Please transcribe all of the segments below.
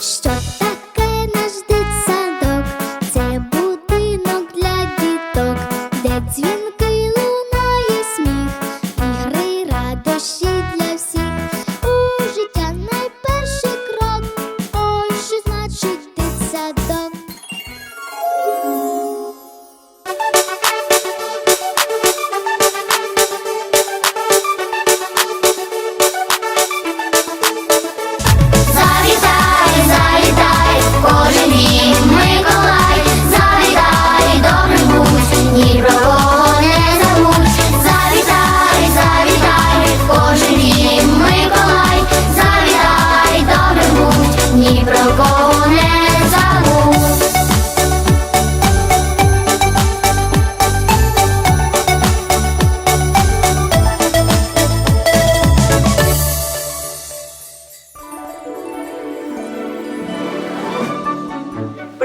Що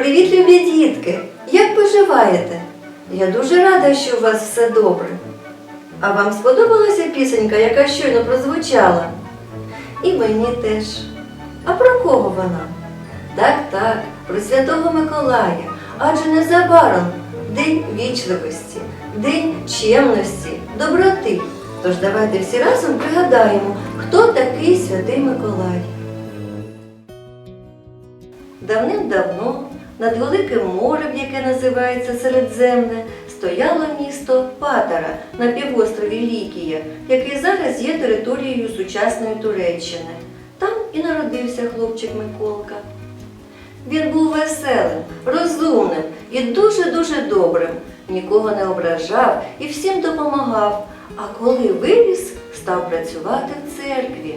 Привіт, любі дітки! Як поживаєте? Я дуже рада, що у вас все добре. А вам сподобалася пісенька, яка щойно прозвучала? І мені теж. А про кого вона? Так, так, про Святого Миколая. Адже незабаром День вічливості, День чемності, доброти. Тож давайте всі разом пригадаємо, хто такий святий Миколай. Давним-давно над великим морем, яке називається Середземне, стояло місто Патара на півострові Лікія, який зараз є територією сучасної Туреччини. Там і народився хлопчик Миколка. Він був веселим, розумним і дуже-дуже добрим, нікого не ображав і всім допомагав, а коли виріс, став працювати в церкві.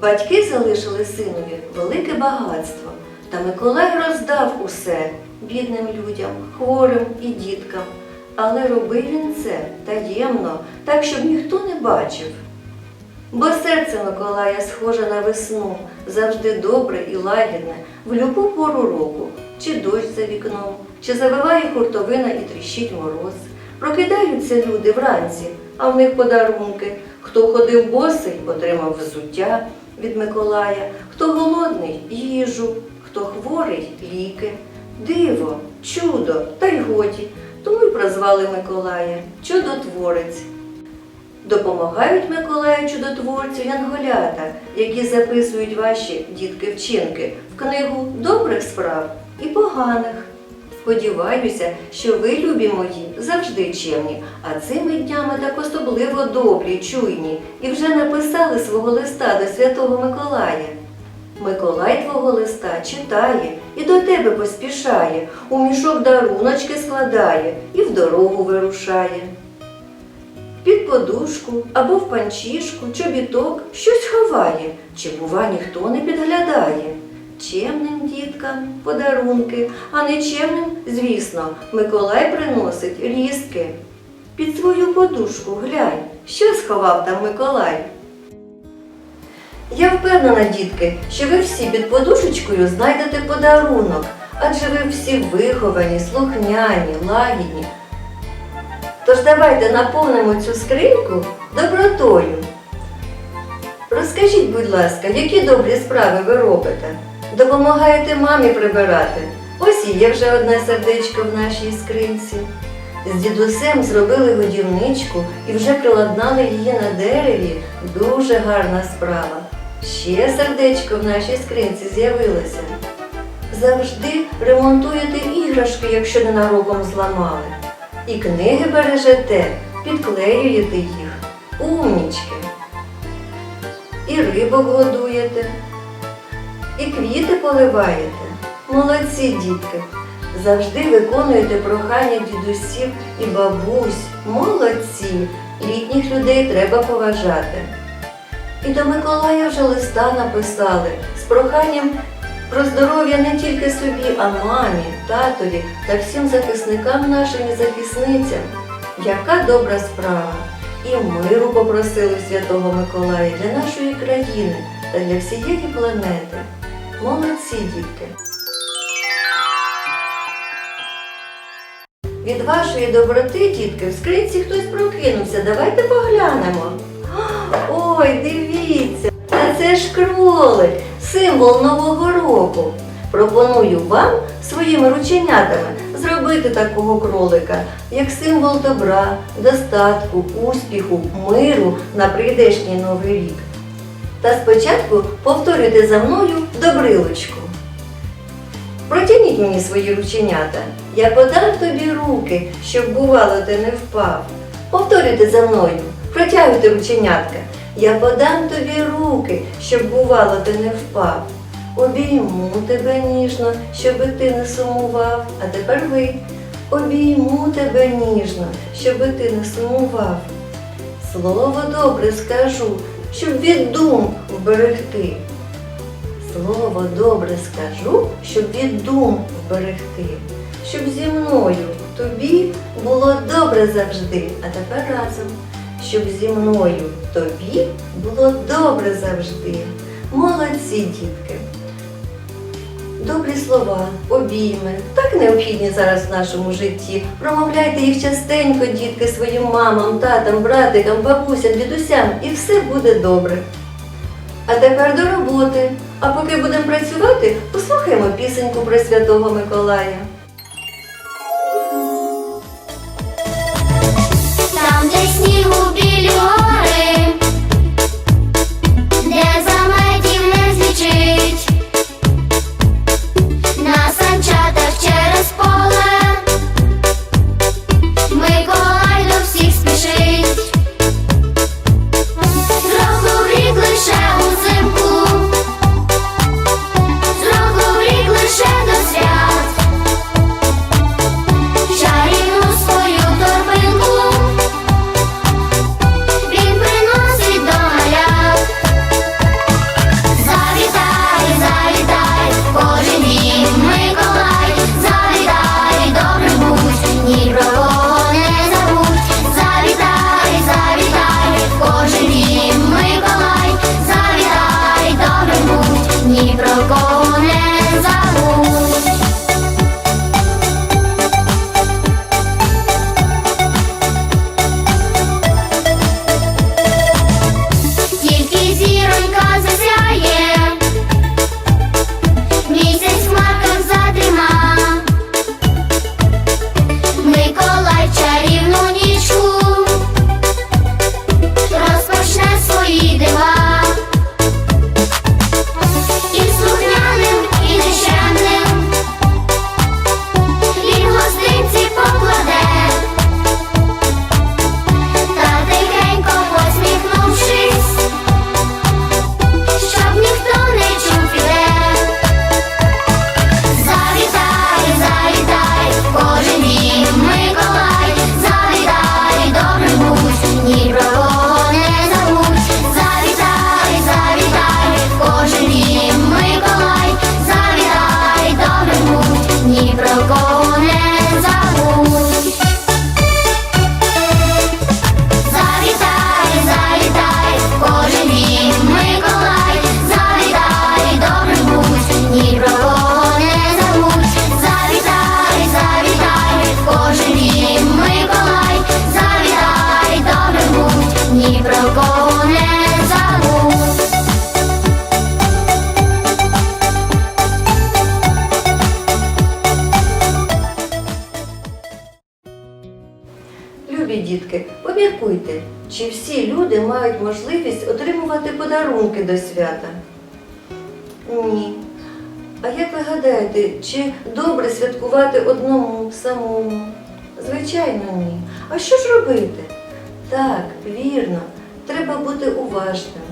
Батьки залишили синові велике багатство, та Миколай роздав усе бідним людям, хворим і діткам. Але робив він це таємно, так, щоб ніхто не бачив. Бо серце Миколая схоже на весну, завжди добре і лагідне, в любу пору року, чи дощ за вікном, чи завиває хуртовина і тріщить мороз. Прокидаються люди вранці, а в них подарунки. Хто ходив босий, отримав взуття від Миколая, хто голодний їжу, хто хворий ліки. Диво, чудо, та й годі. Тому й прозвали Миколая чудотворець. Допомагають Миколаю чудотворцю янголята, які записують ваші дітки вчинки в книгу добрих справ і поганих. Сподіваюся, що ви, любі мої, завжди чемні, а цими днями так особливо добрі, чуйні, і вже написали свого листа до Святого Миколая. Миколай твого листа читає і до тебе поспішає, у мішок даруночки складає і в дорогу вирушає. Під подушку або в панчішку, чобіток щось ховає, чи, бува, ніхто не підглядає. Чемним діткам подарунки, а нечемним, звісно, Миколай приносить різки. Під свою подушку глянь, що сховав там Миколай. Я впевнена, дітки, що ви всі під подушечкою знайдете подарунок, адже ви всі виховані, слухняні, лагідні. Тож давайте наповнимо цю скриньку добротою. Розкажіть, будь ласка, які добрі справи ви робите? Допомагаєте мамі прибирати? Ось і є вже одне сердечко в нашій скринці. З дідусем зробили годівничку і вже приладнали її на дереві. Дуже гарна справа. Ще сердечко в нашій скринці з'явилося. Завжди ремонтуєте іграшки, якщо ненароком зламали. І книги бережете, підклеюєте їх. Умнічки. І рибок годуєте, і квіти поливаєте. Молодці, дітки. Завжди виконуєте прохання дідусів і бабусь. Молодці. Літніх людей треба поважати. І до Миколая вже листа написали з проханням про здоров'я не тільки собі, а мамі, татові та всім захисникам нашим і захисницям. Яка добра справа! І миру попросили Святого Миколая для нашої країни та для всієї планети. Молодці, дітки! Від вашої доброти, дітки, в скринці хтось прокинувся. Давайте поглянемо. Ой, дивіться, а це ж кролик, символ Нового року. Пропоную вам своїми рученятами зробити такого кролика, як символ добра, достатку, успіху, миру на прийдешній новий рік. Та спочатку повторюйте за мною добрилочку. Протягніть мені свої рученята. Я подам тобі руки, щоб бувало ти не впав. Повторюйте за мною, протягуйте рученятка. Я подам тобі руки, щоб бувало ти не впав. Обійму тебе ніжно, щоби ти не сумував. А тепер ви. Обійму тебе ніжно, щоби ти не сумував. Слово добре скажу, щоб від дум вберегти. Слово добре скажу, щоб від дум вберегти, щоб зі мною тобі було добре завжди, а тепер разом, щоб зі мною тобі було добре завжди. Молодці, дітки! Добрі слова, обійми, так необхідні зараз в нашому житті. Промовляйте їх частенько, дітки, своїм мамам, татам, братикам, бабусям, дідусям, і все буде добре. А тепер до роботи. А поки будемо працювати, послухаємо пісеньку про Святого Миколая. Мають можливість отримувати подарунки до свята? Ні. А як ви гадаєте, чи добре святкувати одному самому? Звичайно, ні. А що ж робити? Так, вірно, треба бути уважним,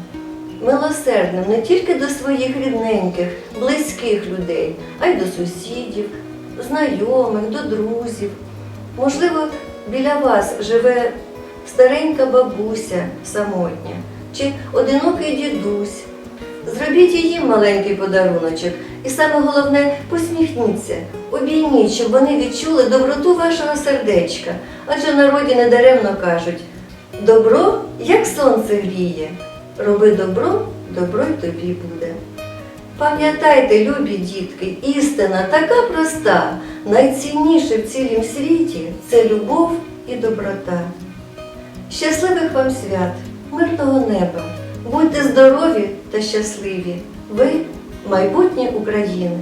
милосердним не тільки до своїх рідненьких, близьких людей, а й до сусідів, знайомих, до друзів. Можливо, біля вас живе старенька бабуся самотня чи одинокий дідусь. Зробіть їм маленький подаруночок, і саме головне посміхніться, обійміть, щоб вони відчули доброту вашого сердечка. Адже народі недаремно кажуть: добро, як сонце гріє, роби добро, добро й тобі буде. Пам'ятайте, любі дітки, істина така проста, найцінніше в цілім світі це любов і доброта. Щасливих вам свят, мирного неба, будьте здорові та щасливі, ви майбутнє України.